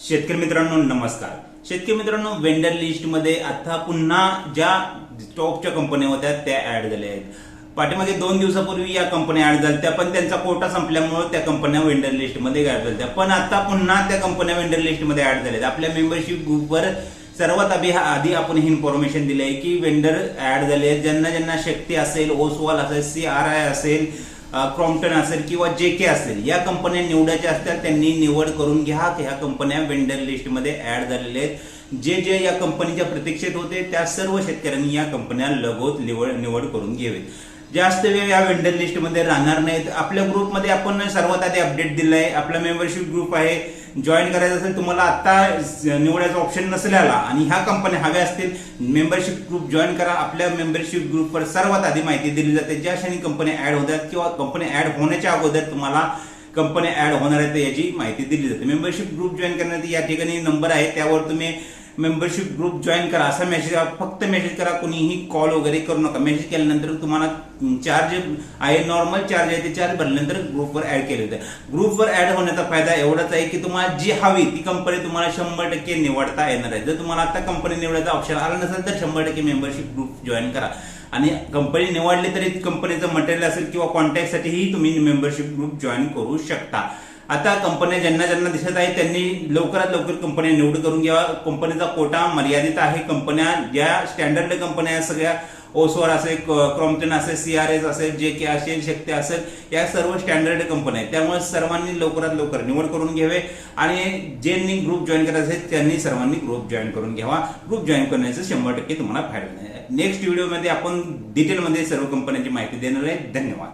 शेतकरी मित्रांनो नमस्कार. शेतकरी मित्रांनो वेंडर लिस्टमध्ये आता पुन्हा ज्या टॉपच्या कंपन्या होत्या त्या ऍड झाल्या आहेत. पाठीमागे दोन दिवसापूर्वी या कंपन्या ऍड झाल्या पण त्यांचा कोटा संपल्यामुळे त्या कंपन्या वेंडर लिस्टमध्ये ऍड झाल्या पण आता पुन्हा त्या कंपन्या वेंडर लिस्टमध्ये ऍड झाल्या आपल्या मेंबरशिप ग्रुपवर सर्वात आधी आधी आपण ही इन्फॉर्मेशन दिली आहे की वेंडर ऍड झाले आहेत. ज्यांना ज्यांना शक्ती असेल ओसवाल असेल सी आर आय असेल क्रॉम्प्टन असेल किंवा जे के असेल या कंपन्या निवडायच्या असतात त्यांनी निवड करून घ्या ह्या कंपन्या वेंडर लिस्टमध्ये ऍड झालेल्या आहेत. जे जे या कंपनीच्या प्रतीक्षेत होते त्या सर्व शेतकऱ्यांनी या कंपन्या लगोत निवड निवड करून घ्यावेत. जास्त वेळ या वेंडर लिस्टमध्ये राहणार नाहीत. आपल्या ग्रुपमध्ये आपण सर्वात आधी अपडेट दिलाय. आपला मेंबरशिप ग्रुप आहे. जॉईन करायचं असेल तुम्हाला आत्ता निवडायचा ऑप्शन नसेल आला आणि ह्या कंपन्या हव्या असतील मेंबरशिप ग्रुप जॉईन करा. आपल्या मेंबरशिप ग्रुपवर सर्वात आधी माहिती दिली जाते. ज्या क्षणी कंपन्या ऍड होतात किंवा कंपन्या ऍड होण्याच्या अगोदर तुम्हाला कंपन्या ऍड होणार आहेत याची माहिती दिली जाते. मेंबरशिप ग्रुप जॉईन करण्यासाठी या ठिकाणी नंबर आहे. त्यावर तुम्ही मेंबरशिप ग्रुप जॉईन करा. असा मेसेज फक्त मेसेज करा. कोणीही कॉल वगैरे करू नका. मेसेज केल्यानंतर तुम्हाला चार्ज आहे नॉर्मल चार्ज आहे ते चार्ज भरल्यानंतर ग्रुपवर ऍड केले होते ग्रुपवर ऍड होण्याचा फायदा एवढाच आहे की तुम्हाला जी हवी ती कंपनी तुम्हाला शंभर टक्के निवडता येणार आहे. जर तुम्हाला आता कंपनी निवडायचा ऑप्शन आला नसेल तर शंभर टक्के मेंबरशिप ग्रुप जॉईन करा. आणि कंपनी निवडली तरी कंपनीचं मटेरियल असेल किंवा कॉन्टॅक्टसाठीही तुम्ही मेंबरशिप ग्रुप जॉईन करू शकता. आता कंपन्या ज्यांना ज्यांना दिसत आहे त्यांनी लवकरात लवकर कंपन्या निवड करून घ्यावा कंपनीचा कोटा मर्यादित आहे. कंपन्या ज्या स्टँडर्ड कंपन्या आहेत सगळ्या ओसवर असेल क्रॉम्प्टन असेल सीआरएस असेल जे के असेल शक्ती असेल या सर्व स्टँडर्ड कंपन्या आहेत. त्यामुळे सर्वांनी लवकरात लवकर निवड करून घ्यावे आणि ज्यांनी ग्रुप जॉईन करायचं असेल त्यांनी सर्वांनी ग्रुप जॉईन करून घ्यावा. ग्रुप जॉईन करण्याचं शंभर टक्के तुम्हाला फायदा नेक्स्ट व्हिडिओमध्ये आपण डिटेलमध्ये सर्व कंपन्यांची माहिती देणार आहे. धन्यवाद.